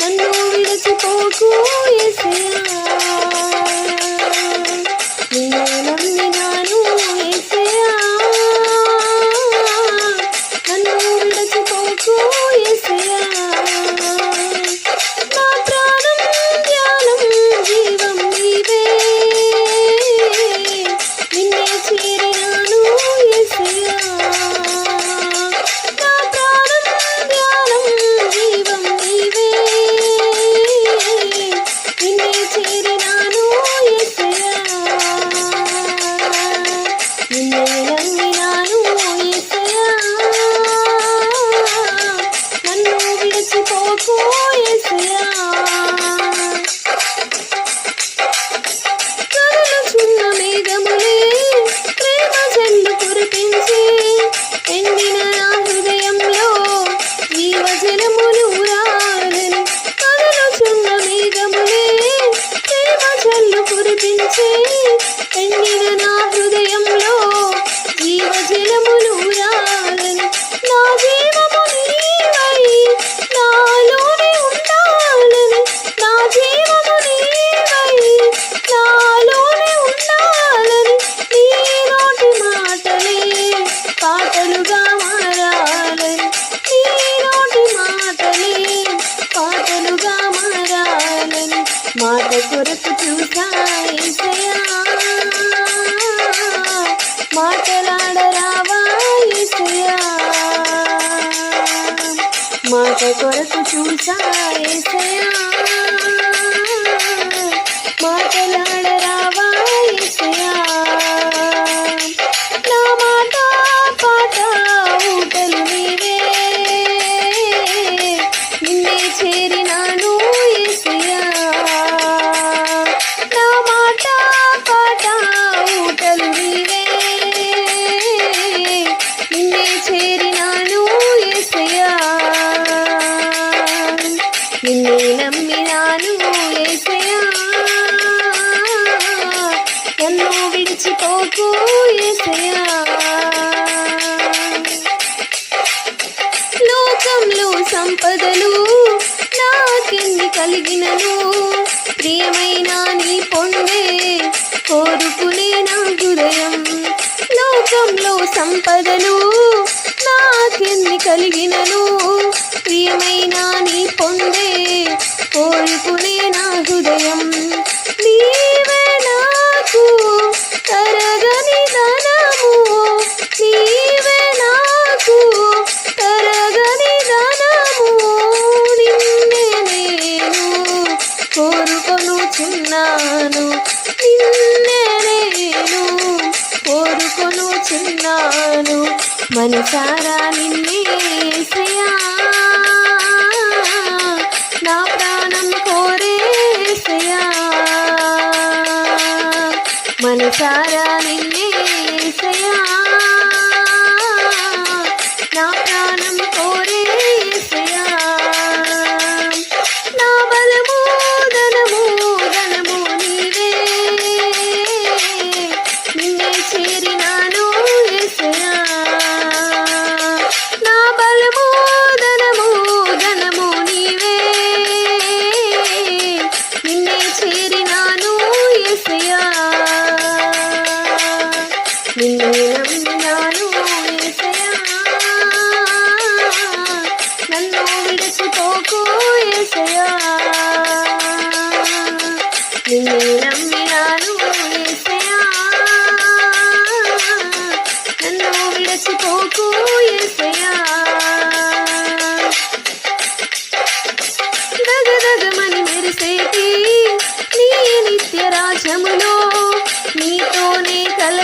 నన్ను విడిచిపోకు ఎసయా You know. మాట కొరకు చూసాయిసయా మాటలాడరావాయిసయా మాట కొరకు చూసాయిసయా మాటలాడరావాయిసయా నాకు లోకంలో సంపదలు నాకెన్ని కలిగినను? ప్రియమైన నీ పొందే కోరుకునే నా హృదయం. లోకంలో సంపదలు నాకెన్ని కలిగినను? ప్రియమైన నీ పొందే కోరుకునే నా హృదయం. నీవే కోరుకున్నాను నిన్నే కోరుకొను చిన్నాను. మనసారా నిన్నే నా ప్రాణం కోరేసయా మనసారా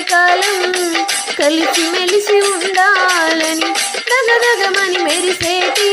కాలం కలిసి మెలిసి ఉండాలని దగదగమని మెరిసేటి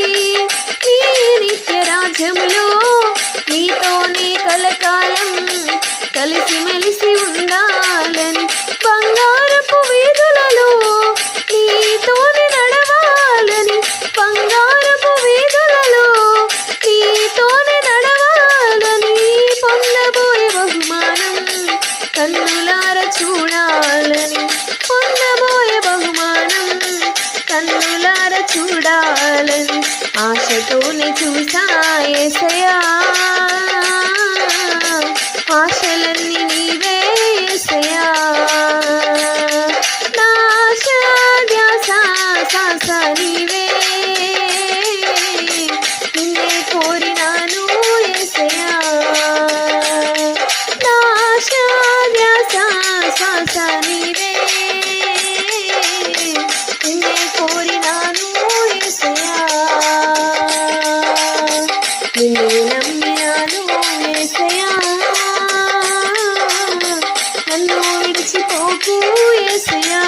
చూడాలని పొందబోయే బహుమానం కన్నులార చూడాలని ఆశతోనే చూసాయసయా మర్చిపోకు ఏసయా